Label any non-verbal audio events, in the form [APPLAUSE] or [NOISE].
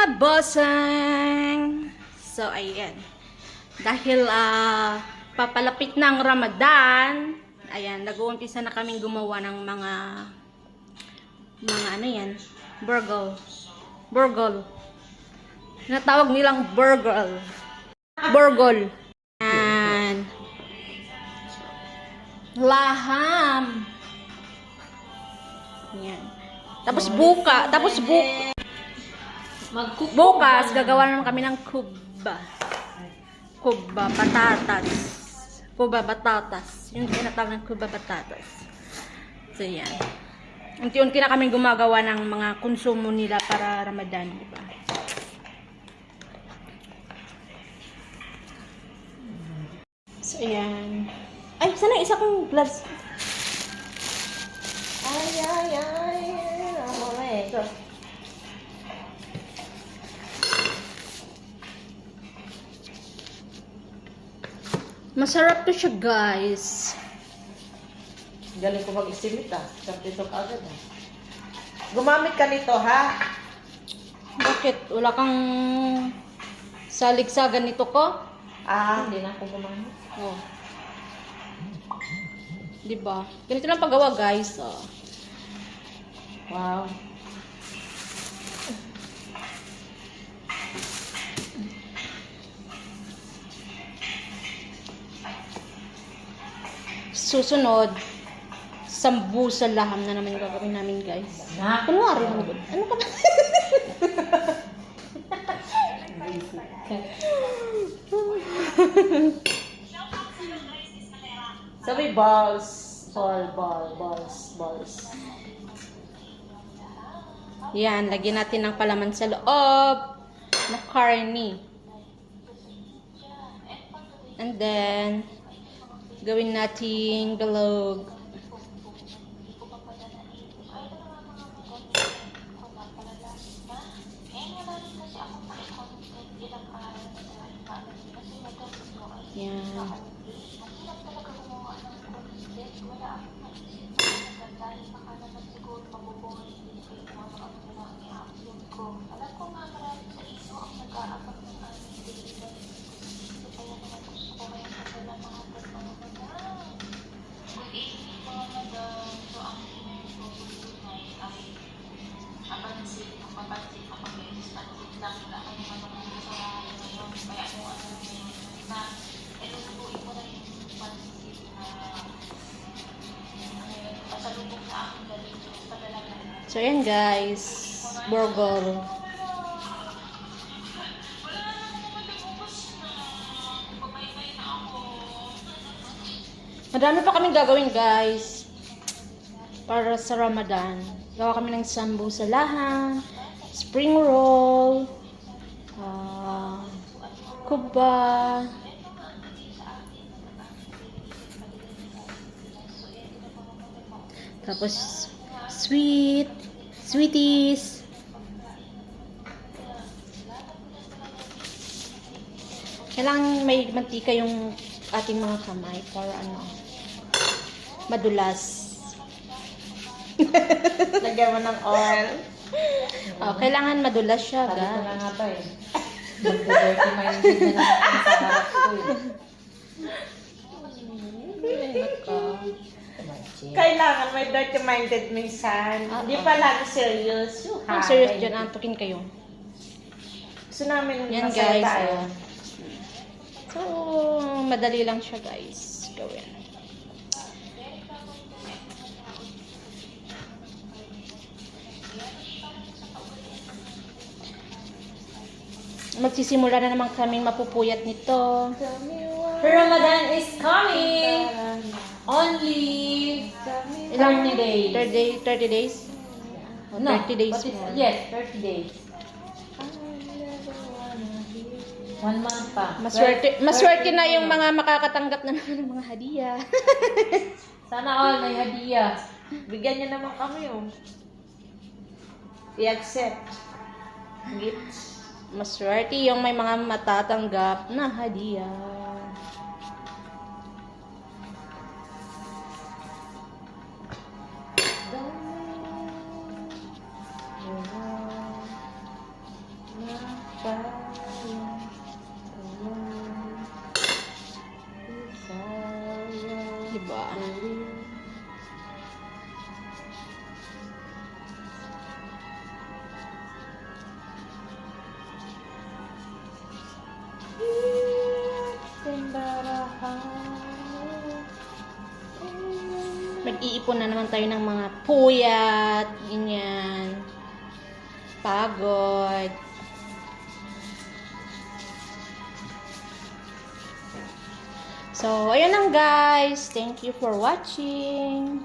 mga bossing! So, ayan. Dahil ah, papalapit ng Ramadan, ayan, nag-uumpisa na kaming gumawa ng mga mga ano yan, burgle. Burgle. Natawag nilang burgle. Burgle. Ayan. Laham. Yan. Tapos buka, tapos buka, Mag-cook bukas gagawa naman kami ng kuba. Kuba patatas. Kuba batatas. Yung tinatawag ng kuba batatas. So yan. Unti-unti na kami gumagawa ng mga konsumo nila para Ramadan, di ba? So yan. Ay, sana isa kong gloves. Ay, ay, ay. Ano eh. Masarap to siya, guys. Galing ko mag-estimate ah. Kapito ka agad ah. Gumamit ka nito ha. Bakit? Wala kang saligsagan nito ko? Ah, hindi na ako gumamit. Oh. Di ba? Ganito lang paggawa, guys. Oh. Wow. Susunod, sambu sa laham na naman yung gagawin namin, guys. Na. Kunwari lang. Ano ka ba? [LAUGHS] Sabi balls. Ball, ball, balls, balls. Yan, lagyan natin ng palaman sa loob na carne. And then, gawin natin bilog. Yan. So, yan guys. Burger. Madami pa kaming gagawin guys. Para sa Ramadan. Gawa kami ng sambu sa lahan, spring roll, ah, kuba, tapos sweet, sweeties. Kailangan may mantika yung ating mga kamay para ano, madulas. [LAUGHS] Lagyan mo ng oil. Oh, kailangan madulas siya, ko na guys. nga ba eh. Magda-dirty minded na naman ako sa harap ko eh. Kailangan may dirty minded minsan. Ah, Hindi ah. pa lagi serious. Yung Ang serious dyan, antukin kayo. Gusto namin Yan masaya guys. tayo. oh. So, madali lang siya guys. Gawin. Magsisimula na naman kaming mapupuyat nito. Ramadan is coming! Only Ilang 30 days. 30, day, 30 days? O, No, 30 days is- more. Yes, 30 days. One month pa. Maswerte, 30 maswerte na yung mga makakatanggap na naman ng mga hadiah. [LAUGHS] Sana all may hadiah. Bigyan niyo naman kami oh. I-accept. Gifts. Maswerte yung may mga matatanggap na hadiah. Diba? Mag-iipon na naman tayo ng mga puyat, ganyan. Pagod. So, ayun lang guys. Thank you for watching.